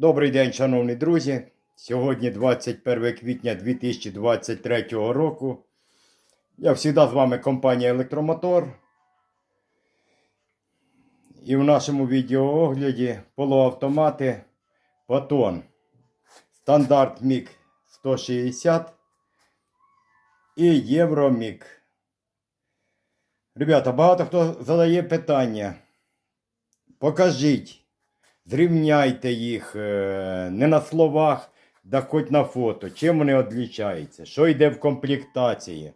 Добрий день, шановні друзі. Сьогодні 21 квітня 2023 року. Я завжди з вами компанія Електромотор. І в нашому відеоогляді полуавтомати Патон. Стандарт Мік 160 і Євромік. Ребята, багато хто задає питання. Покажіть. Зрівняйте їх е, не на словах, да хоч на фото. Чим вони відрізняються? Що йде в комплектації?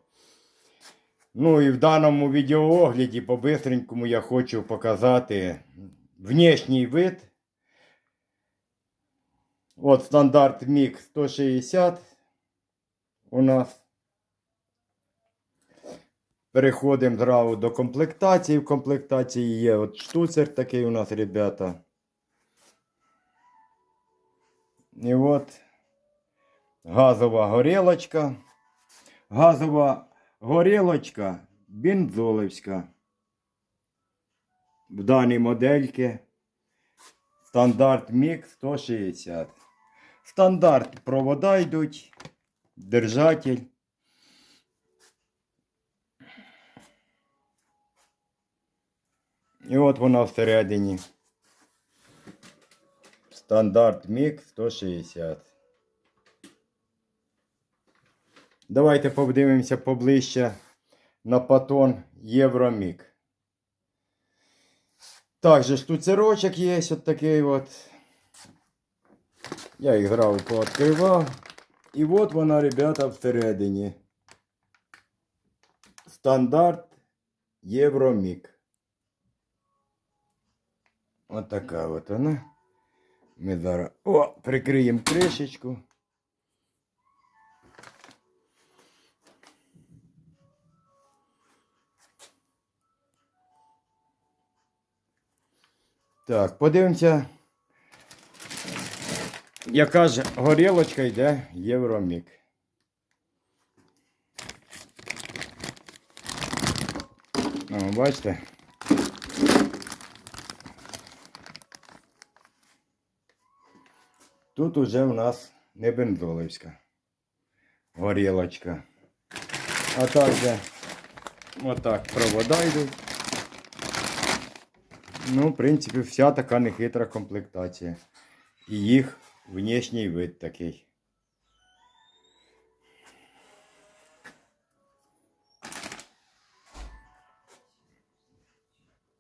Ну і в даному відеоогляді по-бистренькому я хочу показати внешній вид. От стандарт MIG 160 у нас. Переходимо зразу до комплектації. В комплектації є от штуцер такий у нас, ребята. І от газова горілочка. Газова горілочка бензолевська. В даній модельки стандарт MIG 160. Стандарт провода йдуть, держатель. І от вона всередині. Стандарт MIG 160. Давайте подивимося поближче на патон Євромік. Також штуцерочок є от такий от. Я їх грав пооткривав. І от вона, ребята, всередині. Стандарт Євромік. От така от вона. Ми зараз о, прикриємо кришечку. Так, подивимося. Яка ж горілочка йде Євромік. О, бачите? Тут уже у нас не бензолівська горілочка. А также отак провода йдуть. Ну, в принципі, вся така нехитра комплектація. І їх внешній вид такий.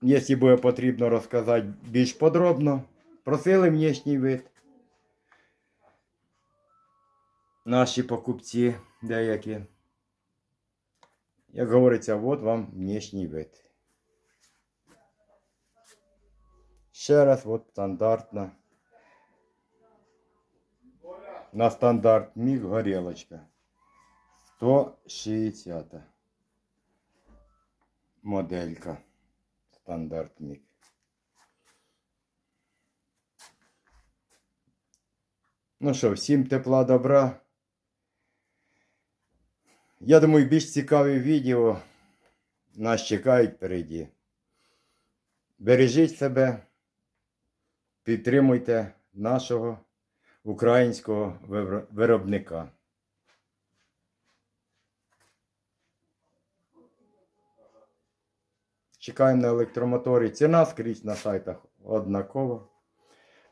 Якщо буде потрібно розказати більш подробно, просили внешній вид. Наші покупці деякі. Як говориться, от вам внешній вид. Ще раз, от стандартна. На стандарт міг горілочка. 160 моделька. Стандарт міг. Ну що, всім тепла добра. Я думаю, більш цікаві відео нас чекають впереді. Бережіть себе, підтримуйте нашого українського виробника. Чекаємо на електромоторі. Ціна скрізь на сайтах однакова.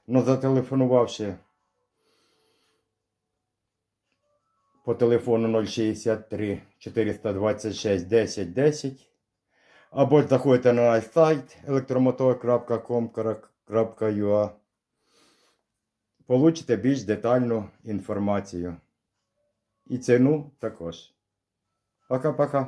Ну, зателефонувавши по телефону 063 426 10 10 або заходите на наш сайт електромотор.com.ua. Получите більш детальну інформацію. І ціну також. Пока-пока.